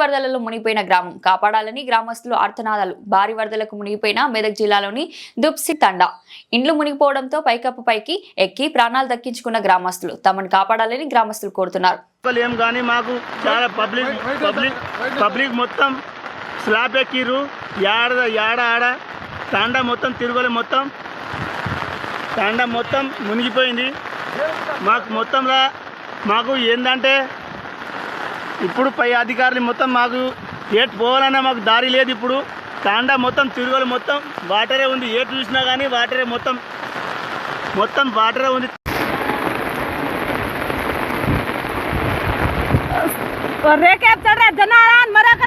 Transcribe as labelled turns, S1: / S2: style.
S1: వరదలలో మునిగిపోయిన గ్రామం. కాపాడాలని గ్రామస్తులు ఆర్తనాదాలు. భారీ వరదలకు మునిగిపోయిన మెదక్ జిల్లాలోని దుప్సి తండా. ఇండ్లు మునిగిపోవడంతో పైకప్పు పైకి ఎక్కి ప్రాణాలు దక్కించుకున్న గ్రామస్తులు. తమను కాపాడాలని గ్రామస్తులు కోరుతున్నారు.
S2: ఏం కానీ మాకు చాలా పబ్లిక్ పబ్లిక్ పబ్లిక్ మొత్తం స్లాబ్ ఎక్కిర్రు. యాడ యాడ ఆడ. తాండా మొత్తం తిరుగులే మొత్తం తాండా మొత్తం మునిగిపోయింది. మాకు మొత్తంలో మాకు ఏంటంటే ఇప్పుడు పై అధికారులు మొత్తం మాకు ఏటు పోవాలన్నా మాకు దారి లేదు ఇప్పుడు. కాండ మొత్తం తిరుగులు మొత్తం వాటరే ఉంది. ఏటు చూసినా కానీ వాటరే మొత్తం మొత్తం వాటరే ఉంది.
S3: రేకేపుతాడు జనారా మరొక